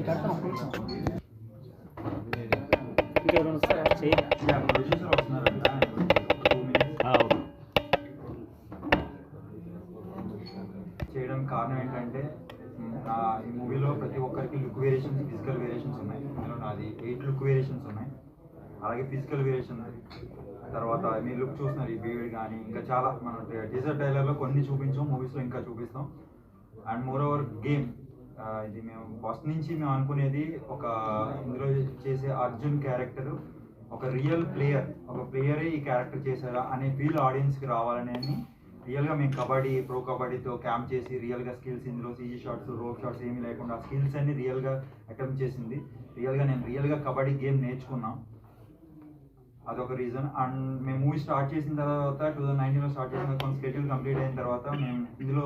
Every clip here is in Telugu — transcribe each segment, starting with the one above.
చేయడం కారణం ఏంటంటే నా ఈ మూవీలో ప్రతి ఒక్కరికి లుక్ వేరియేషన్స్ ఫిజికల్ వేరియేషన్స్ ఉన్నాయి. అందులో నాది ఎయిట్ లుక్ వేరియేషన్స్ ఉన్నాయి. అలాగే ఫిజికల్ వేరియేషన్ తర్వాత మీరు లుక్ చూస్తున్నారు ఈ బీవీడ్ కానీ ఇంకా చాలా మన టీజర్ డైలర్లో కొన్ని చూపించాం మూవీస్లో ఇంకా చూపిస్తాం. అండ్ మోర్ ఓవర్ గేమ్ ఇది మేము ఫస్ట్ నుంచి మేము అనుకునేది ఒక ఇందులో చేసే అర్జున్ క్యారెక్టర్ ఒక రియల్ ప్లేయర్ ఒక ప్లేయరే ఈ క్యారెక్టర్ చేశారా అనే ఫీల్ ఆడియన్స్కి రావాలని రియల్గా మేము కబడ్డీ ప్రో కబడ్డీతో క్యాంప్ చేసి రియల్గా స్కిల్స్ ఇందులో సీజీ షాట్స్ రోప్ షాట్స్ ఏమీ లేకుండా స్కిల్స్ అన్ని రియల్గా అటెంప్ట్ చేసింది. రియల్గా నేను రియల్గా కబడ్డీ గేమ్ నేర్చుకున్నాం. అదొక రీజన్ అండ్ మేము మూవీ స్టార్ట్ చేసిన తర్వాత టూ థౌసండ్ నైన్టీన్లో స్టార్ట్ చేసిన తర్వాత స్కెడ్యూల్ కంప్లీట్ అయిన తర్వాత మేము ఇందులో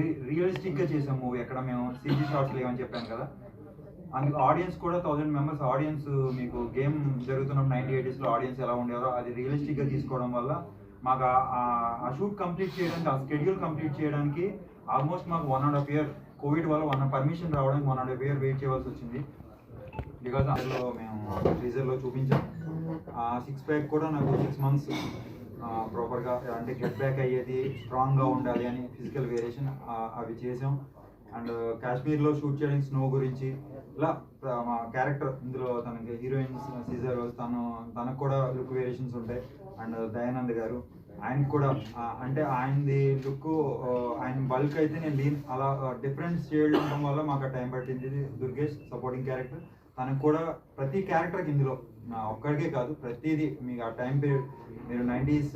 రియలిస్టిక్గా చేసాం మూవీ. ఎక్కడ మేము సిజీ షార్ట్స్ లేవని చెప్పాను కదా. అందుకు ఆడియన్స్ కూడా థౌజండ్ మెంబర్స్. ఆడియన్స్ మీకు గేమ్ జరుగుతున్నప్పుడు నైన్టీ ఎయిటీస్లో ఆడియన్స్ ఎలా ఉండేవారో అది రియలిస్టిక్గా తీసుకోవడం వల్ల మాకు ఆ- ఆ- షూట్ కంప్లీట్ చేయడానికి ఆ స్కెడ్యూల్ కంప్లీట్ చేయడానికి ఆల్మోస్ట్ మాకు one and half year COVID వల్ల వన్ పర్మిషన్ రావడానికి one and half year wait చేయవలసి వచ్చింది. బికాజ్ అందులో మేము టీజర్లో చూపించాం. సిక్స్ ప్యాక్ కూడా నాకు సిక్స్ మంత్స్ ప్రాపర్గా అంటే గెట్ బ్యాక్ అయ్యేది స్ట్రాంగ్గా ఉండాలి అని ఫిజికల్ వేరియేషన్ అవి చేసాం. అండ్ కాశ్మీర్లో షూట్ చేయడానికి స్నో గురించి ఇలా మా క్యారెక్టర్ ఇందులో తనకి హీరోయిన్స్ సీజర్ తను తనకు కూడా లుక్ వేరియేషన్స్ ఉంటాయి. అండ్ దయానంద్ uh, గారు ఆయనకు కూడా అంటే ఆయనది లుక్ uh, ఆయన బల్క్ అయితే నేను లీన్ అలా డిఫరెన్స్ చేయడం వల్ల మాకు టైం పట్టింది. దుర్గేష్ సపోర్టింగ్ క్యారెక్టర్ తనకు కూడా ప్రతి క్యారెక్టర్కి ఇందులో నా ఒక్కడికే కాదు ప్రతిదీ మీకు ఆ టైం పీరియడ్ మీరు నైంటీస్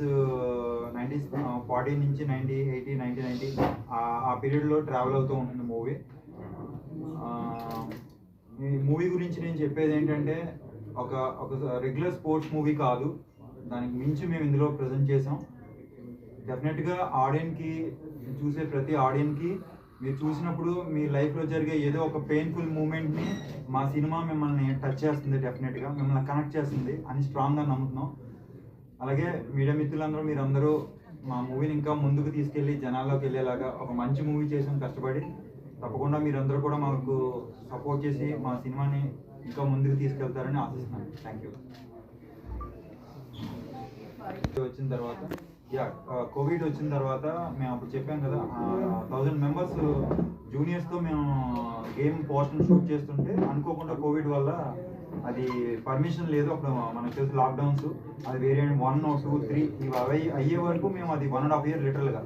నైంటీస్ ఫార్టీ నుంచి నైంటీ ఎయిటీ నైంటీ నైంటీ ఆ పీరియడ్లో ట్రావెల్ అవుతూ ఉంటుంది మూవీ. ఈ మూవీ గురించి నేను చెప్పేది ఏంటంటే ఒక ఒక రెగ్యులర్ స్పోర్ట్స్ మూవీ కాదు దానికి మించి మేము ఇందులో ప్రజెంట్ చేసాం డెఫినెట్గా ఆడియన్కి చూసే ప్రతి ఆడియన్కి మీరు చూసినప్పుడు మీ లైఫ్లో జరిగే ఏదో ఒక పెయిన్ఫుల్ మూమెంట్ని మా సినిమా మిమ్మల్ని టచ్ చేస్తుంది డెఫినెట్గా మిమ్మల్ని కనెక్ట్ చేస్తుంది అని స్ట్రాంగ్గా నమ్ముతున్నాం. అలాగే మీడియా మిత్రులందరూ మీరందరూ మా మూవీని ఇంకా ముందుకు తీసుకెళ్ళి జనాల్లోకి వెళ్ళేలాగా ఒక మంచి మూవీ చేసాం కష్టపడి. తప్పకుండా మీరందరూ కూడా మాకు సపోర్ట్ చేసి మా సినిమాని ఇంకా ముందుకు తీసుకెళ్తారని ఆశిస్తున్నాను. థ్యాంక్ యూ వచ్చిన తర్వాత యా కోవిడ్ వచ్చిన తర్వాత మేము అప్పుడు చెప్పాం కదా థౌజండ్ మెంబర్స్ జూనియర్స్తో మేము గేమ్ పోస్టర్ షూట్ చేస్తుంటే అనుకోకుండా కోవిడ్ వల్ల అది పర్మిషన్ లేదు. అప్పుడు మనకు తెలుసు లాక్డౌన్స్ అది వేరియంట్ వన్ టూ త్రీ ఇవి అవి అయ్యే వరకు మేము అది వన్ అండ్ హాఫ్ ఇయర్ లిటరల్గా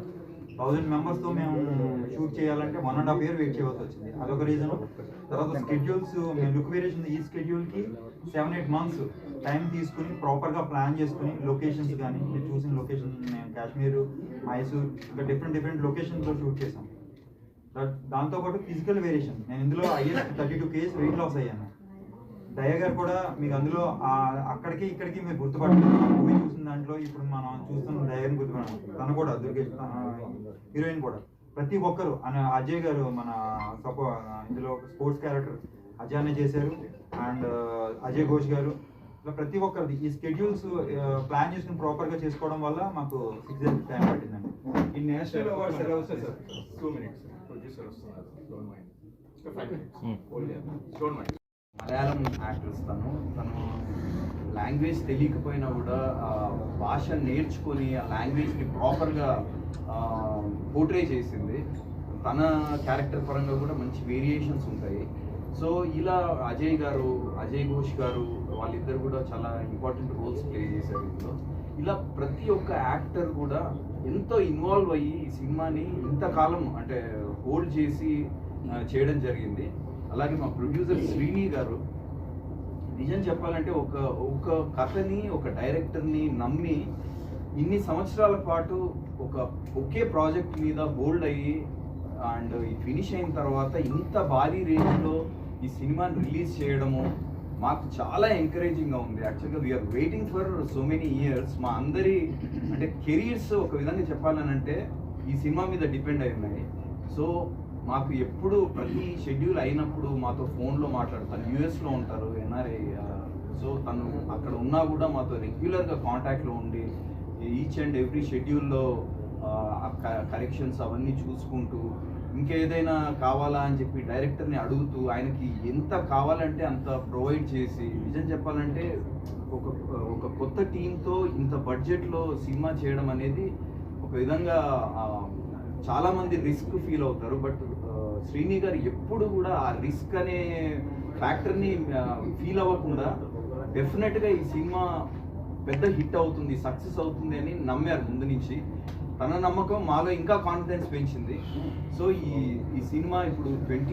థౌజండ్ మెంబర్స్తో మేము షూట్ చేయాలంటే one and half year wait చేయవలసి వచ్చింది. అదొక రీజన్. తర్వాత స్కెడ్యూల్స్ మేము లుక్ వేరియేషన్ ఈ స్కెడ్యూల్కి సెవెన్ ఎయిట్ మంత్స్ టైం తీసుకుని ప్రాపర్గా ప్లాన్ చేసుకుని లొకేషన్స్ కానీ మీరు చూసిన లొకేషన్ మేము కాశ్మీర్ మైసూర్ ఇంకా డిఫరెంట్ డిఫరెంట్ లొకేషన్స్లో షూట్ చేసాం. దాంతోపాటు ఫిజికల్ వేరియేషన్. నేను ఇందులో is thirty two kgs weight loss అయ్యాను. దయ గారు కూడా మీకు అందులో ఆ- అక్కడికి ఇక్కడికి మీరు గుర్తుపట్టలేదు మూవీ చూసిన దాంట్లో ఇప్పుడు మనం చూస్తున్న దయని గుర్తుపట్టాం తను కూడా దుర్గేష్ హీరోయిన్ కూడా. ప్రతి ఒక్కరు అన అజయ్ గారు మన సపో ఇందులో స్పోర్ట్స్ క్యారెక్టర్ అజయ్ చేశారు. అండ్ అజయ్ ఘోష్ గారు. ఇలా ప్రతి ఒక్కరిది. ఈ స్కెడ్యూల్స్ ప్లాన్ చేసుకుని ప్రాపర్గా చేసుకోవడం వల్ల మాకు సిక్స్ డేస్ టైం పట్టిందండి. ఈ నేషనల్ అవార్డ్స్ ఎలా వస్తాయి సార్. టూ మినిట్స్ ప్రొడ్యూసర్ వస్తున్నారు. డోంట్ మైండ్ మలయాళం యాక్ట్రెస్ తను తను లాంగ్వేజ్ తెలియకపోయినా కూడా భాష నేర్చుకొని ఆ లాంగ్వేజ్ని ప్రాపర్గా పోర్ట్రే చేసింది. తన క్యారెక్టర్ పరంగా కూడా మంచి వేరియేషన్స్ ఉంటాయి. సో ఇలా అజయ్ గారు అజయ్ ఘోష్ గారు వాళ్ళిద్దరు కూడా చాలా ఇంపార్టెంట్ రోల్స్ ప్లే చేశారు ఇందులో. ఇలా ప్రతి ఒక్క యాక్టర్ కూడా ఎంతో ఇన్వాల్వ్ అయ్యి ఈ సినిమాని ఇంతకాలం అంటే హోల్డ్ చేసి చేయడం జరిగింది. అలాగే మా ప్రొడ్యూసర్ శ్రీని గారు నిజం చెప్పాలంటే ఒక ఒక కథని ఒక డైరెక్టర్ని నమ్మి ఇన్ని సంవత్సరాల పాటు ఒక ఒకే ప్రాజెక్ట్ మీద బోల్డ్ అయ్యి అండ్ ఈ ఫినిష్ అయిన తర్వాత ఇంత భారీ రేంజ్లో ఈ సినిమాని రిలీజ్ చేయడము మాకు చాలా ఎంకరేజింగ్గా ఉంది. యాక్చువల్గా we're waiting for so many years మా అందరి అంటే కెరీర్స్ ఒక విధంగా చెప్పాలనంటే ఈ సినిమా మీద డిపెండ్ అయి ఉన్నాయి. సో మాకు ఎప్పుడు ప్రతి షెడ్యూల్ అయినప్పుడు మాతో ఫోన్లో మాట్లాడతారు. యూఎస్లో ఉంటారు ఎన్ఆర్ఏ సో తను అక్కడ ఉన్నా కూడా మాతో రెగ్యులర్గా కాంటాక్ట్లో ఉండి ఈచ్ అండ్ ఎవ్రీ షెడ్యూల్లో కరెక్షన్స్ అవన్నీ చూసుకుంటూ ఇంకేదైనా కావాలా అని చెప్పి డైరెక్టర్ని అడుగుతూ ఆయనకి ఎంత కావాలంటే అంత ప్రొవైడ్ చేసి నిజం చెప్పాలంటే ఒక ఒక కొత్త టీంతో ఇంత బడ్జెట్లో సినిమా చేయడం అనేది ఒక విధంగా చాలామంది రిస్క్ ఫీల్ అవుతారు బట్ శ్రీని గారు ఎప్పుడు కూడా ఆ రిస్క్ అనే ఫ్యాక్టర్ని ఫీల్ అవ్వకుండా డెఫినెట్గా ఈ సినిమా పెద్ద హిట్ అవుతుంది సక్సెస్ అవుతుంది అని నమ్మారు ముందు నుంచి. తన నమ్మకం మాలో ఇంకా కాన్ఫిడెన్స్ పెంచింది. సో ఈ ఈ సినిమా ఇప్పుడు ట్వంటీ